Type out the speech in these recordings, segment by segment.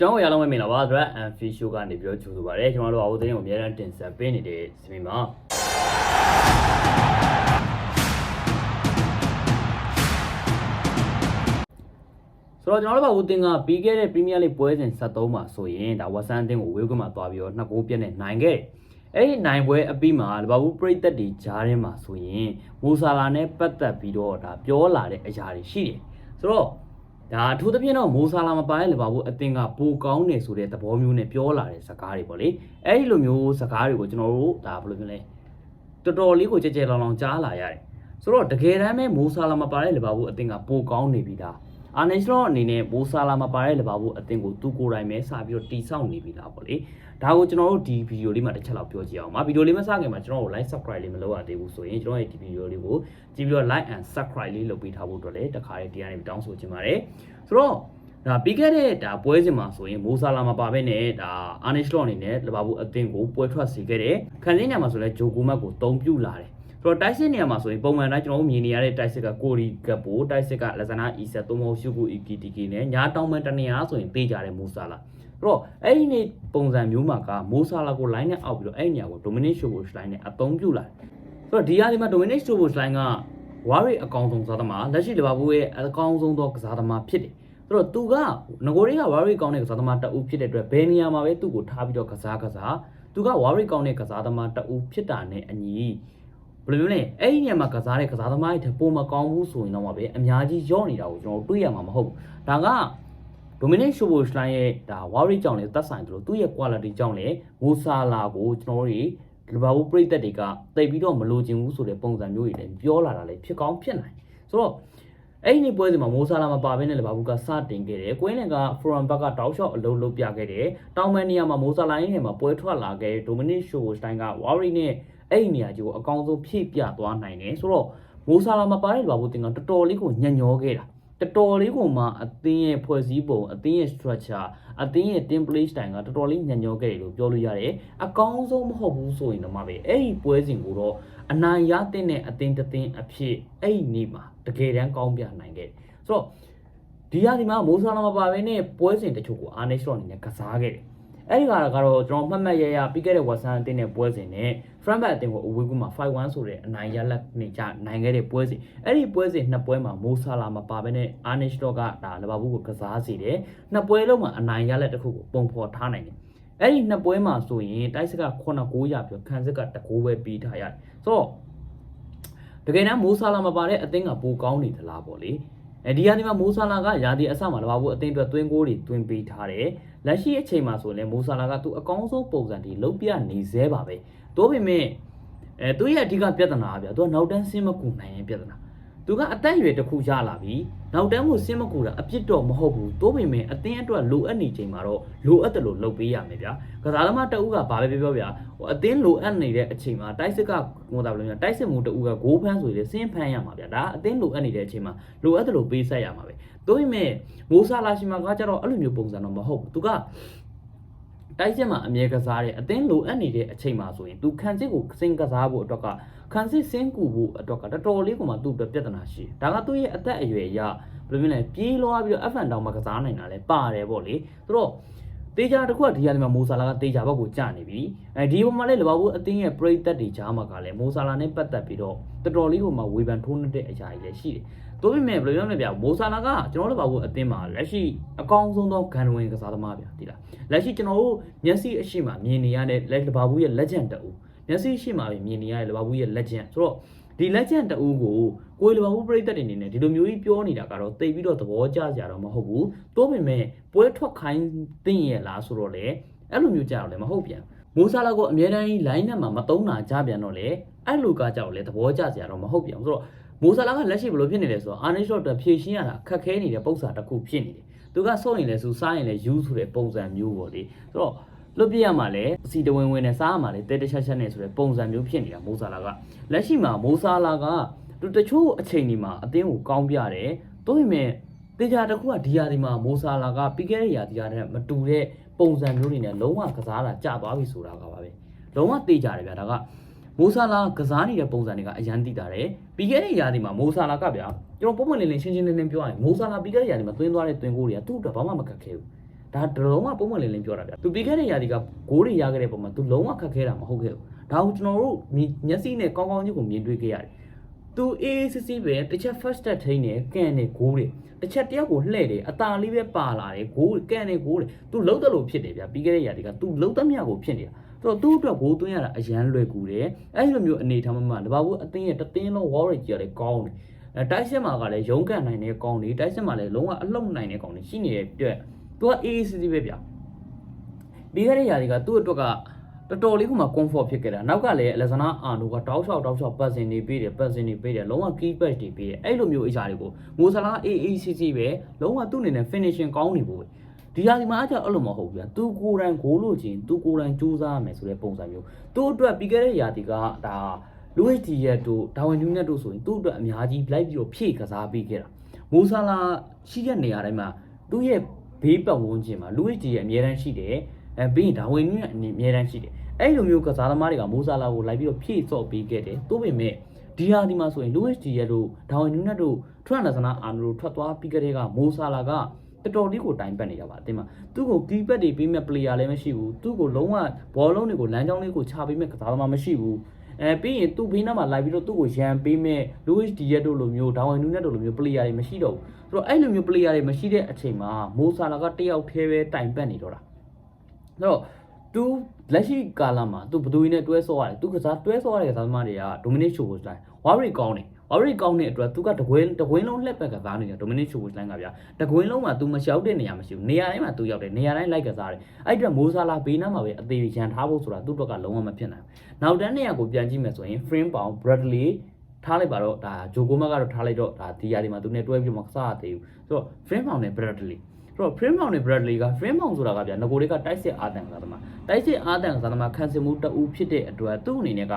ကျွန်တော်ရအောင်မင်္ဂလာပါ Thread and Fish Show ကနေပြီးတော့ကြိုဆိုပါရစေကျွန်တော်တို့အဝသတင်းကိုအများအားတင်ဆက်ပေးနေတဲ့စီမီမှာဆိုတော့ကျွန်တော်တို့ကဦးတင်ကပြီးခဲ့တဲ့ Premier League ပွဲစဉ်73မှာဆိုရင်ဒါဝက်ဆန်အသင်းကိုဝေးကွင်းမှာတွားပြီးတော့နှစ်ဂိုးပြတ်နဲ့နိုင်ခဲ့တယ်အဲ့ဒီနိုင်ပွဲအပြီးမှာလီဗာပူးပရိသတ်တွေဂျားထဲမှာဆိုရင်မူဆာလာနဲ့ပတ်သက်ပြီးတော့ဒါပြောလာတဲ့အရာတွေရှိတယ်ဆိုတော့ ဒါအထူးသဖြင့်တော့မိုးဆာလာမပါတဲ့လီဗာပူးအသင်းကပိုကောင်းတယ်ဆိုတဲ့သဘောမျိုးနဲ့ပြောလာတဲ့စကားတွေပေါ့လေအဲ့ဒီလိုမျိုးစကားတွေကိုကျွန်တော်တို့ဒါဘယ်လိုမျိုးလဲတော်တော်လေးကိုကြဲကြဲလောင်လောင်ကြားလာရတယ်ဆိုတော့တကယ်တမ်းပဲမိုးဆာလာမပါတဲ့လီဗာပူးအသင်းကပိုကောင်းနေပြီလား အာနေစလော့အနေနဲ့မိုးဆာလာမပါတဲ့လီဗာပူးအသင်းကိုသူကိုယ်တိုင်ပဲစပြီးတော့တီဆောက်နေပြီလားပေါ့လေဒါကိုကျွန်တော်တို့ဒီဗီဒီယိုလေးမှာတစ်ချက်လောက်ပြောကြည့်အောင်ပါဗီဒီယိုလေးမစခင်မှာကျွန်တော်တို့ like subscribe လေးမလုပ်ရသေးဘူးဆိုရင်ကျွန်တော်ရဲ့ဒီဗီဒီယိုလေးကိုကြည့်ပြီးတော့ like and subscribe လေးလုပ်ပေးထားဖို့အတွက်လည်းတခါလေးတရားနေတောင်းဆိုချင်ပါတယ်ဆိုတော့ဒါပြီးခဲ့တဲ့ဒါပွဲစဉ်မှာဆိုရင်မိုးဆာလာမပါဘဲနဲ့ဒါအာနီရှလော့အနေနဲ့လီဗာပူးအသင်းကိုပွဲထွက်စေခဲ့တယ်။ခံစင်းညမှာဆိုလဲဂျိုကိုမတ်ကိုတုံးပြလာတယ်။ ဆိုတော့တိုက်စစ်နေရာမှာဆိုရင်ပုံမှန်တိုင်းကျွန်တော်တို့မြင်နေရတဲ့တိုက်စစ်ကကိုရီကပ်ပိုတိုက်စစ်ကလက်ဇနာအီဆက်သုံးမောရှုကူအီကီတီကီနဲ့ညာတောင်းမန်တနေရာဆိုရင်တေးကြတယ်မိုးဆာလာ။အဲ့တော့အဲ့ဒီနေ့ပုံစံမျိုးမှာကမိုးဆာလာကို line နဲ့အောက်ပြီးတော့အဲ့ဒီနေရာကို dominate show ကို line နဲ့အသုံးပြုလာတယ်။ဆိုတော့ဒီဟာဒီမှာ dominate show ကို line ကဝါရီအကောင်ဆုံးစားသမားလက်ရှိလီဗာပူးရဲ့အကောင်ဆုံးသောကစားသမားဖြစ်တယ်။ဆိုတော့သူကငကိုတွေကဝါရီကောင်းတဲ့ကစားသမားတအူးဖြစ်တဲ့အတွက်ဘယ်နေရာမှာပဲသူ့ကိုထားပြီးတော့ကစားကစားသူကဝါရီကောင်းတဲ့ကစားသမားတအူးဖြစ်တာနဲ့အညီ ဘယ်လိုမျိုးလဲအဲ့ဒီနေရာမှာကစားတဲ့ကစားသမားတွေထက်ပိုမကောင်းဘူးဆိုရင်တော့မှပဲအများကြီးရော့နေတာကိုကျွန်တော်တို့တွေ့ရမှာမဟုတ်ဘူးဒါက Dominic Szoboszlai ရဲ့ဒါဝါရီကြောင့်လေသက်ဆိုင်တယ်လို့သူ့ရဲ့ quality ကြောင့်လေမူဆာလာကိုကျွန်တော်တို့တွေလီဗာပူးပြည်သက်တွေကတိတ်ပြီးတော့မလိုချင်ဘူးဆိုတဲ့ပုံစံမျိုးတွေလည်းပြောလာတာလည်းဖြစ်ကောင်းဖြစ်နိုင်ဆိုတော့အဲ့ဒီနေ့ပွဲစဉ်မှာမိုးဆာလာမပါဘဲနဲ့လီဗာပူးကစတင်ခဲ့တယ်။ကွင်းလင်ကဖရိုရန်ဘက်ကတောက်လျှောက်အလုံးလုံးပြခဲ့တယ်။တောင်မန်နီယာမှာမိုးဆာလာရင်းထဲမှာပွဲထွက်လာခဲ့ဒိုမနစ်ရှိုစတိုင်းကဝါရီနဲ့ အဲ့ဒီနေရာကြီးကိုအကောင်းဆုံးဖြည့်ပြသွားနိုင်တယ်။ဆိုတော့မိုးဆာလာမပါတဲ့လီဗာပူးတင်ကတော်တော်လေးကိုညံ့ညောခဲ့တာ။တော်တော်လေးကိုမှအသင်းရဲ့ဖွဲ့စည်းပုံအသင်းရဲ့ structure အသင်းရဲ့ team play style ကတော်တော်လေးညံ့ညောခဲ့တယ်လို့ပြောလို့ရတယ်။အကောင်းဆုံးမဟုတ်ဘူးဆိုရင်တော့မှပဲအဲ့ဒီပွဲစဉ်ကိုတော့အနိုင်ရတဲ့အသင်းတစ်သင်းအဖြစ်အဲ့ဒီနေ့မှာတကယ်တမ်းကောင်းပြနိုင်ခဲ့တယ်။ဆိုတော့ဒီဟာဒီမှာမိုးဆာလာမပါဘဲနဲ့ပွဲစဉ်တချို့ကိုအာနေရှ်လော့အနေနဲ့ကစားခဲ့တယ်။ အဲ့ဒီကတော့ကတော့ကျွန်တော်မှတ်မှတ်ရရပြီးခဲ့တဲ့ဝက်ဆန်အသင်းနဲ့ပွဲစဉ်နဲ့ front back အသင်းကိုအဝေးကူမှာ5-1ဆိုတဲ့အနိုင်ရလက်နေကြနိုင်ခဲ့တဲ့ပွဲစဉ်အဲ့ဒီပွဲစဉ်နှစ်ပွဲမှာမိုးဆာလာမပါဘဲနဲ့အာနေရှ်လော့ကဒါလီဗာပူးကိုကစားစီတယ်။နှစ်ပွဲလုံးမှာအနိုင်ရလက်တစ်ခုကိုပုံဖော်ထားနိုင်တယ်။အဲ့ဒီနှစ်ပွဲမှာဆိုရင်တိုက်စစ်က9 9ရပြီးခန်းစစ်ကတကိုးပဲပြီးထားရတယ်။ဆိုတော့တကယ်တမ်းမိုးဆာလာမပါတဲ့အသင်းကပိုကောင်းနေသလားပေါ့လေ။ အဲဒီဟာဒီမှာမိုးဆာလာကရာဒီအဆမှာလဘာဘူးအသင်းအတွက်သွင်းကိုးတွေသွင်းပေးထားတယ်။လက်ရှိအချိန်မှာဆိုရင်မိုးဆာလာကသူအကောင်းဆုံးပုံစံဒီလုံးပြနေသေးပါပဲ။တိုးပေမဲ့အဲသူရဲ့အဓိကပြဿနာကဗျာသူကနောက်တန်းဆင်းမကူနိုင်ရင်ပြဿနာ။ သူကအသက်အရွယ်တစ်ခုရလာပြီ။နောက်တန်းကိုဆင်းမကူတာအပြစ်တော့မဟုတ်ဘူး။တိုးပေမဲ့အသင်းအတွက်လိုအပ်နေချိန်မှာတော့လိုအပ်တယ်လို့လုပ်ပေးရမယ်ဗျာ။ကစားသမားတအုပ်ကဘာပဲပြောပြောဗျာ။ဟိုအသင်းလိုအပ်နေတဲ့အချိန်မှာတိုက်စစ်ကဟိုတာဘယ်လိုလဲတိုက်စစ်မှုတအုပ်ကဂိုးဖမ်းဆိုရင်ဆင်းဖမ်းရမှာဗျာ။ဒါအသင်းလိုအပ်နေတဲ့အချိန်မှာလိုအပ်တယ်လို့ပေးဆက်ရမှာပဲ။တိုးပေမဲ့မိုးဆာလာရှိမှာကကြတော့အဲ့လိုမျိုးပုံစံတော့မဟုတ်ဘူး။သူက တိုက်စစ်မှာအမြဲကစားတယ်အသင်းလိုအပ်နေတဲ့အချိန်မှာဆိုရင်သူခံစစ်ကိုစင်ကစားဖို့အတွက်ကခံစစ်စင်းကူဖို့အတွက်ကတော်တော်လေးကမှသူ့အတွက်ပြဿနာရှိတယ်ဒါကသူ့ရဲ့အသက်အရွယ်အရဘယ်လိုမျိုးလဲပြေးလွှားပြီးတော့ F1 တောင်မှကစားနိုင်တာလဲပါတယ်ပေါ့လေသူတော့ တေးကြတစ်ခုကဒီဟာဒီမှာမိုးဆာလာကတေးကြဘက်ကိုကြာနေပြီအဲဒီပုံမှာလဲလဘာဘူးအသင်းရဲ့ပရိသတ်တွေကြားမှာကလည်းမိုးဆာလာနဲ့ပတ်သက်ပြီးတော့တော်တော်လေးကိုမှဝေဖန်ထိုးနှက်တဲ့အရာကြီးလည်းရှိတယ်တိုးပေမဲ့ဘယ်လိုပြောမလဲဗျာမိုးဆာလာကကျွန်တော်တို့ဘာဘူးအသင်းမှာလက်ရှိအကောင်းဆုံးသောဂန်ဝင်ကစားသမားဗျာဒီလားလက်ရှိကျွန်တော်တို့မျက်စိအရှိမမြင်နေရတဲ့လက်ဘာဘူးရဲ့ legend တူမျက်စိရှိမှမြင်နေရတဲ့လဘာဘူးရဲ့ legend ဆိုတော့ ဒီ legend တူကိုကိုယ်လဘာဘူးပရိသတ်တွေအနေနဲ့ဒီလိုမျိုးကြီးပြောနေတာကတော့တိတ်ပြီးတော့သဘောကျကြတော့မဟုတ်ဘူးတိုးပေမဲ့ပွဲထွက်ခိုင်းသိရဲ့လားဆိုတော့လေအဲ့လိုမျိုးကြတော့လည်းမဟုတ်ပြန်မိုးဆာလာကိုအများတန်း line နဲ့မှာမတုံးတာကြပြန်တော့လေအဲ့လိုကကြောက်လေသဘောကျကြတော့မဟုတ်ပြန်ဆိုတော့မိုးဆာလာကလက်ရှိဘယ်လိုဖြစ်နေလဲဆိုတော့အာနိရှော့အတွက်ဖြည့်ရှင်းရတာခက်ခဲနေတဲ့ပုံစံတစ်ခုဖြစ်နေတယ်။သူကစော့ရင်လည်းစူစားရင်လည်းယူဆိုတဲ့ပုံစံမျိုးပေါ့လေ။ဆိုတော့ လွတ်ပြရမှာလည်းအစီတဝင်းဝင်းနဲ့စားရမှာလည်းတဲတချက်ချက်နဲ့ဆိုတဲ့ပုံစံမျိုးဖြစ်နေတာမိုးဆာလာကလက်ရှိမှာမိုးဆာလာကသူတချို့အချိန်ဒီမှာအသင်းကိုကောင်းပြတယ်။သို့ပေမဲ့တေချာတစ်ခုကဒီယာဒီမှာမိုးဆာလာကပြီးခဲ့တဲ့ယာဒီယာနဲ့မတူတဲ့ပုံစံမျိုးတွေနဲ့လုံးဝကစားတာကြာသွားပြီဆိုတာကပါပဲ။လုံးဝတေးကြတယ်ဗျာဒါကမိုးဆာလာကစားနေတဲ့ပုံစံတွေကအရန်တိတာတယ်ပြီးခဲ့တဲ့ရာသီမှာမိုးဆာလာကဗျာကျွန်တော်ပုံမှန်လေးလေးရှင်းရှင်းလင်းလင်းပြောရရင်မိုးဆာလာပြီးခဲ့တဲ့ရာသီမှာသွင်းသွားတဲ့သွင်းကိုတွေကသူ့အတွက်ဘာမှမကတ်ခဲ့ဘူး ဒါတလုံးဝပုံမှန်လင်းလင်းပြောတာဗျသူပြီးခဲ့တဲ့ရာသီကဂိုးတွေရခဲ့တဲ့ပုံမှာသူလုံးဝခက်ခဲတာမဟုတ်ခဲ့ဘူးဒါကိုကျွန်တော်တို့မျက်စိနဲ့ကောင်းကောင်းကြီးကိုမြင်တွေ့ခဲ့ရတယ်သူအေးစစ်စစ်ပဲတစ်ချက် first step ထိန်းနေကန်နေဂိုးတွေတစ်ချက်တယောက်ကိုလှည့်တယ်အตาလေးပဲပါလာတယ်ဂိုးကန်နေဂိုးတွေသူလုံးတယ်လို့ဖြစ်တယ်ဗျပြီးခဲ့တဲ့ရာသီကသူလုံးသမျှကိုဖြစ်နေတာဆိုတော့သူ့အတွက်ဂိုးသွင်းရတာအရန်လွယ်ကူတယ်အဲ့လိုမျိုးအနေထားမှမှလဘာဘူးအသင်းရဲ့တသင်းလုံး wall ကြီးရတယ်ကောင်းတယ်အဲတိုက်စစ်မှာကလည်းရုံးကန်နိုင်တဲ့ကောင်းတွေတိုက်စစ်မှာလည်းလုံးဝအလုံနိုင်တဲ့ကောင်းတွေရှိနေတဲ့အတွက် သူကအေးအေးစစ်စစ်ပဲဗျပြီးခဲ့တဲ့ရာသီကသူ့အတွက်ကတော်တော်လေးကမှ comfort ဖြစ်ခဲ့တာနောက်ကလည်းအလက်ဇနာအာနိုကတောက်လျှောက်တောက်လျှောက်ပတ်စင်နေပေးတယ်ပတ်စင်နေပေးတယ်လုံးဝ key patch တွေပေးတယ်အဲ့လိုမျိုးအရာတွေကိုငိုဆလာအေးအေးစစ်စစ်ပဲလုံးဝသူ့အနေနဲ့ finishing ကောင်းနေဖို့ပဲဒီရာဒီမှာအကြအဲ့လိုမဟုတ်ဘူးဗျာသူကိုယ်တိုင်ဂိုးလို့ချင်းသူကိုယ်တိုင်စူးစမ်းရမယ်ဆိုတဲ့ပုံစံမျိုးသူ့အတွက်ပြီးခဲ့တဲ့ရာသီကဒါလူဝစ်တီရဲ့တို့ဒါဝင်ယူနဲ့တို့ဆိုရင်သူ့အတွက်အများကြီးလိုက်ပြီးတော့ဖြည့်ကစားပေးခဲ့တာမိုးဆလာရှိတဲ့နေရာတိုင်းမှာသူ့ရဲ့ ဘေးပတ်ဝန်းကျင်မှာလူဝစ်တီရဲ့အများတန်းရှိတယ်အဲပြီးရင်ဒါဝင်ယူရဲ့အများတန်းရှိတယ်အဲ့လိုမျိုးကစားသမားတွေကမိုးဆလာကိုလိုက်ပြီးတော့ဖြည့်စော့ပေးခဲ့တယ်သို့ပေမဲ့ဒီဟာဒီမှာဆိုရင်လူဝစ်တီရဲ့တို့ဒါဝင်ယူနဲ့တို့ထရန်လဆနာအာနိုတို့ထွက်သွားပြီးကြတဲ့ကမိုးဆလာကတော်တော်လေးကိုတိုင်ပတ်နေတာပါအတင်းမှာသူ့ကိုကီးပက်တွေပေးမဲ့ player လည်းမရှိဘူးသူ့ကိုလုံးဝဘောလုံးတွေကိုလမ်းကြောင်းလေးကိုချပေးမဲ့ကစားသမားမရှိဘူး အဲပြီးရင်သူ့ဘေးနားမှာလိုက်ပြီးတော့သူ့ကိုရန်ပေးမဲ့ Louis Diaz တို့လိုမျိုးဒါဝင်နူးနဲ့တို့လိုမျိုး player တွေမရှိတော့ဘူးဆိုတော့အဲ့လိုမျိုး player တွေမရှိတဲ့အချိန်မှာမိုဆာလာကတယောက်တည်းပဲတိုင်ပတ်နေတော့တာအဲ့တော့သူလက်ရှိကာလမှာသူဘယ်သူနဲ့တွဲဆော့ရတယ်သူကစားတွဲဆော့ရတဲ့ကစားသမားတွေက Dominic Szoboszlai ဝါရီကောင်းတယ် ဝါရီကောင်းတဲ့အတွက်သူကတကွင်းတကွင်းလုံးလှက်ပက်ကစားနေတာ Dominic Szoboszlai ကဗျာတကွင်းလုံးမှာ तू မလျှောက်တဲ့နေရာမရှိဘူးနေရာတိုင်းမှာ तू ရောက်တယ်နေရာတိုင်းလိုက်ကစားတယ်အဲ့အတွက်မိုးဆာလာဘေးနားမှာပဲအသေးရန်ထားဖို့ဆိုတာသူ့အတွက်ကလုံးဝမဖြစ်နိုင်ဘူးနောက်တန်းနေရာကိုပြန်ကြည့်မယ်ဆိုရင် frame pound Bradley ထားလိုက်ပါတော့ဒါဂျိုကိုမတ်ကတော့ထားလိုက်တော့ဒါဒီယာဒီမှာသူနဲ့တွဲပြီးတော့မကစားရသေးဘူးဆိုတော့ frame pound နဲ့ Bradley ဆိုတော့ frame pound နဲ့ Bradley က frame pound ဆိုတာကဗျာငကိုတွေကတိုက်စစ်အာတန်ကစားသမားတိုက်စစ်အာတန်ကစားသမားခံစင်မှုတအူးဖြစ်တဲ့အတွက်သူ့အနေနဲ့က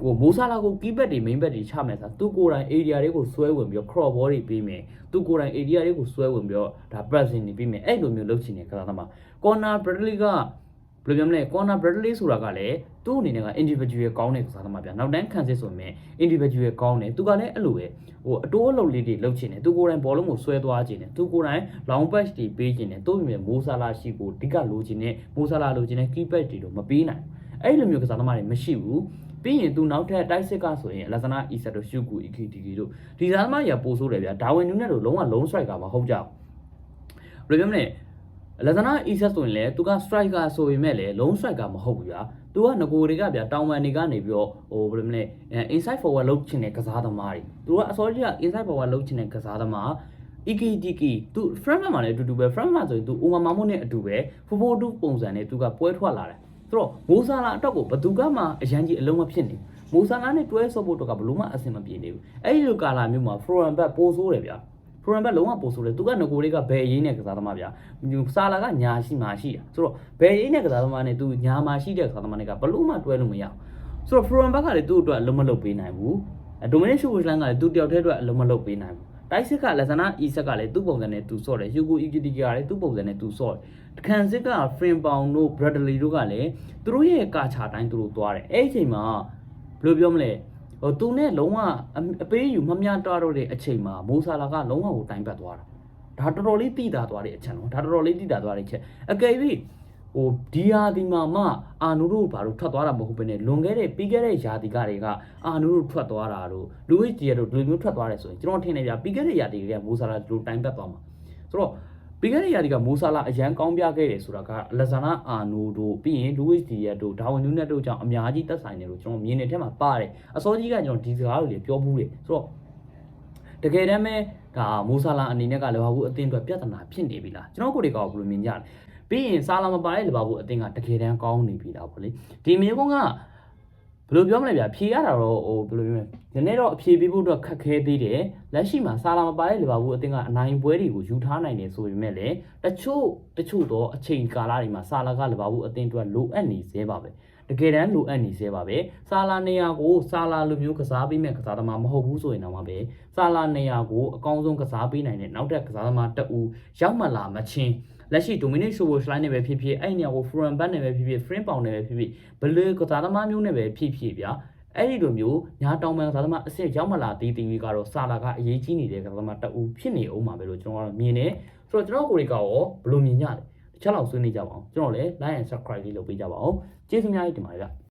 ဟိုမိုးဆာလာကိုကီးဘက်တွေ main back တွေချမယ်ဆိုသူကိုယ်တိုင် area တွေကိုဆွဲဝင်ပြီးတော့ cross ball တွေပေးမယ်သူကိုယ်တိုင် area တွေကိုဆွဲဝင်ပြီးတော့ဒါ pressing တွေပေးမယ်အဲ့လိုမျိုးလုပ်ချင်တဲ့ကစားသမား corner Bradley ကဘယ်လိုပြောမလဲ corner Bradley ဆိုတာကလည်းသူ့အနေနဲ့က individual ကောင်းတဲ့ကစားသမားဗျာနောက်တန်းခံစစ်ဆိုရင် individual ကောင်းတယ်သူကလည်းအဲ့လိုပဲဟိုအတိုးအလုပ်လေးတွေလုပ်ချင်တယ်သူကိုယ်တိုင်ဘောလုံးကိုဆွဲသွားချင်တယ်သူကိုယ်တိုင် long pass တွေပေးချင်တယ်သူ့မြင်မိုးဆာလာရှိကိုအဓိကလိုချင်တဲ့မိုးဆာလာလိုချင်တဲ့ key pass တွေတော့မပေးနိုင်အဲ့လိုမျိုးကစားသမားတွေမရှိဘူး ပြီးရင်သူနောက်ထပ်တိုက်စစ်ကဆိုရင်လက်စနာအီဆက်တို့ရှုကူအီခီတီကီတို့ဒီသားသမားကြီးပို့ဆိုးတယ်ဗျာဒါဝင်နူးနဲ့တို့လုံးဝ long strike ကမဟုတ်ကြဘူးဘယ်လိုပြောမလဲလက်စနာအီဆက်ဆိုရင်လည်းသူက striker ဆိုပေမဲ့လည်း long striker မဟုတ်ဘူးဗျာသူကငကိုတွေကဗျာတောင်ပန်တွေကနေပြီးတော့ဟိုဘယ်လိုမလဲ inside forward လုပ်ချင်တဲ့ကစားသမားတွေသူကအစောကြီးက inside forward လုပ်ချင်တဲ့ကစားသမား EKTK သူ front မှာလည်းအတူတူပဲ front မှာဆိုရင်သူ Oma Mamu နဲ့အတူပဲဖိုဖိုတူပုံစံနဲ့သူကပွဲထွက်လာတယ် ဆိုတော့မိုးဆာလာအတော့ကိုဘသူကမှအရန်ကြီးအလုံးမဖြစ်နေဘူးမိုးဆာလာနဲ့တွဲဆော့ဖို့တော့ကဘလို့မှအဆင်မပြေနေဘူးအဲ့ဒီလိုကာလာမျိုးမှာ Foreign back ပိုဆိုးတယ်ဗျာ Foreign back လုံးဝပိုဆိုးတယ်သူကငကိုတွေကဘယ်ရင်းနဲ့ကစားသမားဗျာဆာလာကညာရှိမှရှိတာဆိုတော့ဘယ်ရင်းနဲ့ကစားသမားနဲ့သူညာမှရှိတဲ့ကစားသမားတွေကဘလို့မှတွဲလို့မရဘူးဆိုတော့ Foreign back ကလည်းသူ့အတွက်အလုံးမလုပ်ပေးနိုင်ဘူး Dominic Szoboszlai ကလည်းသူတယောက်တည်းအတွက်အလုံးမလုပ်ပေးနိုင်ဘူး တိုက်စစ်ကလက်စနာအီဆက်ကလည်းသူ့ပုံစံနဲ့သူစော့တယ်ယူကိုအီကီတီကလည်းသူ့ပုံစံနဲ့သူစော့တယ်ခံစစ်က frame pound တို့ bradley တို့ကလည်းသူတို့ရဲ့ကာချာတိုင်းသူတို့သွားတယ်အဲ့ဒီအချိန်မှာဘယ်လိုပြောမလဲဟိုသူနဲ့လုံးဝအပေးယူမမျှတတော့တဲ့အချိန်မှာမိုးဆာလာကလုံးဝကိုတိုင်ပတ်သွားတာဒါတော်တော်လေးတိတာသွားတဲ့အချက်နော်ဒါတော်တော်လေးတိတာသွားတဲ့အချက်အကယ်၍ ဟိုဒီယာဒီမှာမှအာနူတို့ဘာလို့ထွက်သွားတာမဟုတ်ဘဲနဲ့လွန်ခဲ့တဲ့ပြီးခဲ့တဲ့ယာဒီကတွေကအာနူတို့ထွက်သွားတာတို့လူဝစ်ဂျီတို့ဒီလိုမျိုးထွက်သွားတယ်ဆိုရင်ကျွန်တော်ထင်တယ်ဗျာပြီးခဲ့တဲ့ယာဒီတွေကမိုးဆာလာဒီလိုတိုင်ပတ်သွားမှာဆိုတော့ပြီးခဲ့တဲ့ရာဒီကမိုးဆာလာအရန်ကောင်းပြခဲ့တယ်ဆိုတာကလက်ဇာနာအာနိုတို့ပြီးရင်လူဝစ်ဒီယက်တို့ဒါဝင်နူးနက်တို့ကြောင့်အများကြီးသက်ဆိုင်တယ်လို့ကျွန်တော်မြင်နေတဲ့အထက်မှာပါတယ်အစောကြီးကကျွန်တော်ဒီစကားတွေပြောဘူးတယ်ဆိုတော့တကယ်တမ်းပဲဒါမိုးဆာလာအနေနဲ့ကလည်းဘာဘူးအသင်းအတွက်ပြဿနာဖြစ်နေပြီလားကျွန်တော်ကိုယ်တွေကဘယ်လိုမြင်ကြလဲ ပြီးရင်ဆာလာမပါတဲ့လေဘာဘူးအသင်းကတကယ်တမ်းကောင်းနေပြီလားဗောလေဒီမျိုးကဘယ်လိုပြောမလဲဗျာဖြေရတာတော့ဟိုဘယ်လိုပြောမလဲနည်းနည်းတော့အဖြေပေးဖို့တော့ခက်ခဲသေးတယ်လက်ရှိမှာဆာလာမပါတဲ့လီဗာပူးအသင်းကအနိုင်ပွဲတွေကိုယူထားနိုင်တယ်ဆိုပေမဲ့လည်းတချို့တချို့တော့အချိန်ကာလတွေမှာဆာလာကလီဗာပူးအသင်းအတွက်လိုအပ်နေသေးပါပဲတကယ်တမ်းလိုအပ်နေသေးပါပဲဆာလာနေရာကိုဆာလာလိုမျိုးကစားပေးမဲ့ကစားသမားမဟုတ်ဘူးဆိုရင်တော့မှပဲဆာလာနေရာကိုအကောင်းဆုံးကစားပေးနိုင်တဲ့နောက်ထပ်ကစားသမားတအူရောက်မလာမချင်း လက်ရှိ Dominic Szoboszlai နဲ့ပဲဖြစ်ဖြစ်အဲ့နေရာကို Foreign Back နဲ့ပဲဖြစ်ဖြစ် Frame Pound နဲ့ပဲဖြစ်ဖြစ်ဘယ်လိုကစားသမားမျိုးနဲ့ပဲဖြစ်ဖြစ်ဗျာအဲ့ဒီလိုမျိုးညာတောင်ပန်ကစားသမားအစ်စ်ရောက်မလာသေးသေးကြီးကတော့စာလာကအရေးကြီးနေတဲ့ကစားသမားတအူဖြစ်နေအောင်ပါပဲလို့ကျွန်တော်ကတော့မြင်တယ်ဆိုတော့ကျွန်တော်ကိုယ်တွေကရောဘယ်လိုမြင်ကြလဲတစ်ချက်လောက်ဆွေးနွေးကြပါအောင်ကျွန်တော်လည်း like and subscribe လေးလုပ်ပေးကြပါအောင်ကျေးဇူးများကြီးတင်ပါတယ်ဗျ